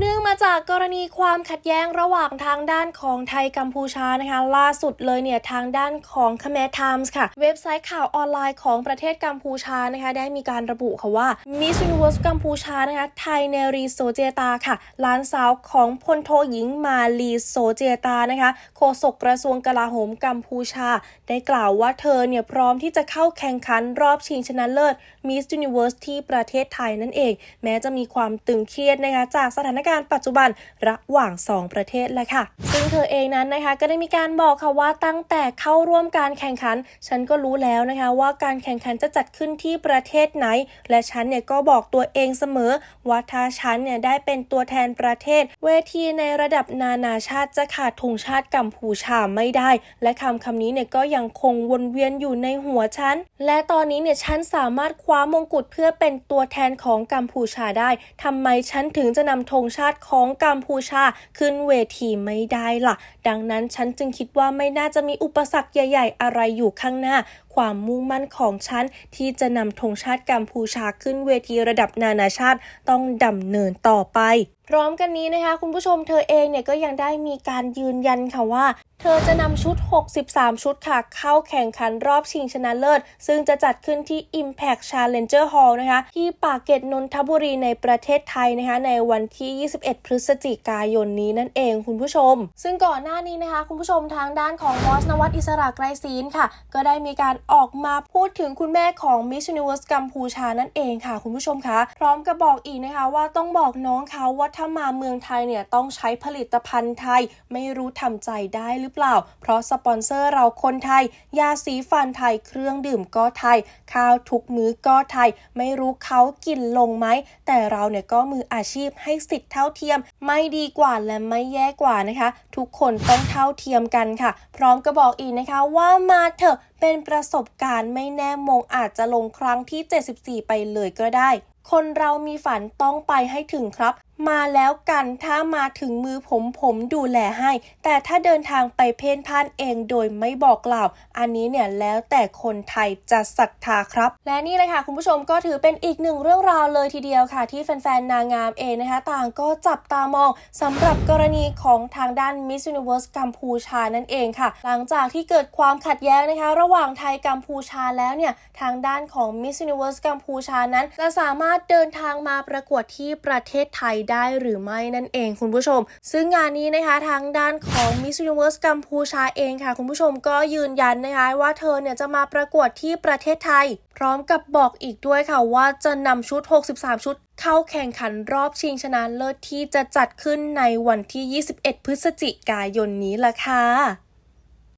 เนื่องมาจากกรณีความขัดแย้งระหว่างทางด้านของไทยกัมพูชานะคะ ล่าสุดเลยเนี่ยทางด้านของค m ม r Times ค่ะ เว็บไซต์ข่าวออนไลน์ของประเทศกัมพูชานะคะ ได้มีการระบุค่ะว่า Miss Universe กัมพูชานะคะไทยเนรีโซเจตาค่ะหลานสาวของพลโทหญิงมาลีโซเจตานะคะโฆษกกระทรวงกลาโหมกัมพูชา ได้กล่าวว่าเธอเนี่ยพร้อมที่จะเข้าแข่งขันรอบชิงชนะเลิศ Miss Universe ที่ประเทศไทยนั่นเอง แม้จะมีความตึงเครียดนะคะจากสถานการณ์ปัจจุบันระหว่าง 2 ประเทศและค่ะ ซึ่งเธอเองนั้นนะคะก็ได้มีการบอกค่ะว่าตั้งแต่เข้าร่วมการแข่งขัน ฉันก็รู้แล้วนะคะว่าการแข่งขันจะจัดขึ้นที่ประเทศไหน และฉันเนี่ยก็บอกตัวเองเสมอว่าถ้าฉันเนี่ยได้เป็นตัวแทนประเทศ เวทีในระดับนานาชาติจะขาดธงชาติกัมพูชาไม่ได้ และคำคำนี้เนี่ยก็ยังคงวนเวียนอยู่ในหัวฉัน และตอนนี้เนี่ยฉันสามารถคว้ามงกุฎเพื่อเป็นตัวแทนของกัมพูชาได้ทำไมฉันถึงจะนำธงชาติของกัมพูชาขึ้นเวทีไม่ได้ล่ะ ดังนั้นฉันจึงคิดว่าไม่น่าจะมีอุปสรรคใหญ่ ๆ อะไรอยู่ข้างหน้า ความมุ่งมั่นของฉันที่จะนำธงชาติกัมพูชาขึ้นเวทีระดับนานาชาติต้องดำเนินต่อไป พร้อมกันนี้นะคะ คุณผู้ชมเธอเองเนี่ยก็ยังได้มีการยืนยันค่ะว่าเธอจะนำชุด 63 ชุดค่ะ เข้าแข่งขันรอบชิงชนะเลิศ ซึ่งจะจัดขึ้นที่ Impact Challenger Hall นะคะ ที่ปากเกร็ดนนทบุรีในประเทศไทยนะคะ ในวันที่ 21 พฤศจิกายนนี้นั่นเองคุณผู้ชม ซึ่งก่อนหน้านี้นะคะ คุณผู้ชมทางด้านของบอสนวัตอิสระไกรศีลค่ะ ก็ได้มีการออกมาพูดถึงคุณแม่ของ Miss Universe กัมพูชานั่นเองค่ะ คุณผู้ชมคะ พร้อมกับบอกอีกนะคะว่าต้องบอกน้องเขาว่าถ้ามาเมืองไทยเนี่ยต้องใช้ผลิตภัณฑ์ไทย ไม่รู้ทำใจได้หรือเปล่า เพราะสปอนเซอร์เราคนไทย ยาสีฟันไทย เครื่องดื่มก็ไทย ข้าวทุกมื้อก็ไทย ไม่รู้เขากินลงไหม แต่เราเนี่ยก็มืออาชีพให้สิทธิ์เท่าเทียม ไม่ดีกว่าและไม่แย่กว่านะคะ ทุกคนต้องเท่าเทียมกันค่ะ พร้อมกับบอกอีกนะคะว่ามาเถอะเป็นประสบการณ์ไม่แน่มงอาจจะลงครั้งที่ 74 ไปเลยก็ได้ คนเรามีฝันต้องไปให้ถึงครับ มาแล้วกันถ้ามาถึงมือผมผมดูแลให้ แต่ถ้าเดินทางไปเพ่นพ่านเองโดยไม่บอกกล่าว อันนี้เนี่ยแล้วแต่คนไทยจะศรัทธาครับ และนี่เลยค่ะคุณผู้ชมก็ถือเป็นอีกหนึ่งเรื่องราวเลยทีเดียวค่ะ ที่แฟนๆนางงามเองนะคะ ต่างก็จับตามองสำหรับกรณีของทางด้าน Miss Universe กัมพูชานั่นเองค่ะ หลังจากที่เกิดความขัดแย้งนะคะ ระหว่างไทยกัมพูชาแล้วเนี่ยทางด้านของ Miss Universe กัมพูชานั้นจะสามารถเดินทางมาประกวดที่ประเทศไทยได้หรือไม่นั่นเองคุณผู้ชม ซึ่งงานนี้นะคะทางด้านของ Miss Universe กัมพูชาเองค่ะ คุณผู้ชมก็ยืนยันนะคะว่าเธอเนี่ยจะมาประกวดที่ประเทศไทย พร้อมกับบอกอีกด้วยค่ะว่าจะนำชุด 63 ชุดเข้าแข่งขันรอบชิงชนะเลิศที่จะจัดขึ้นในวันที่ 21 พฤศจิกายนนี้ล่ะค่ะ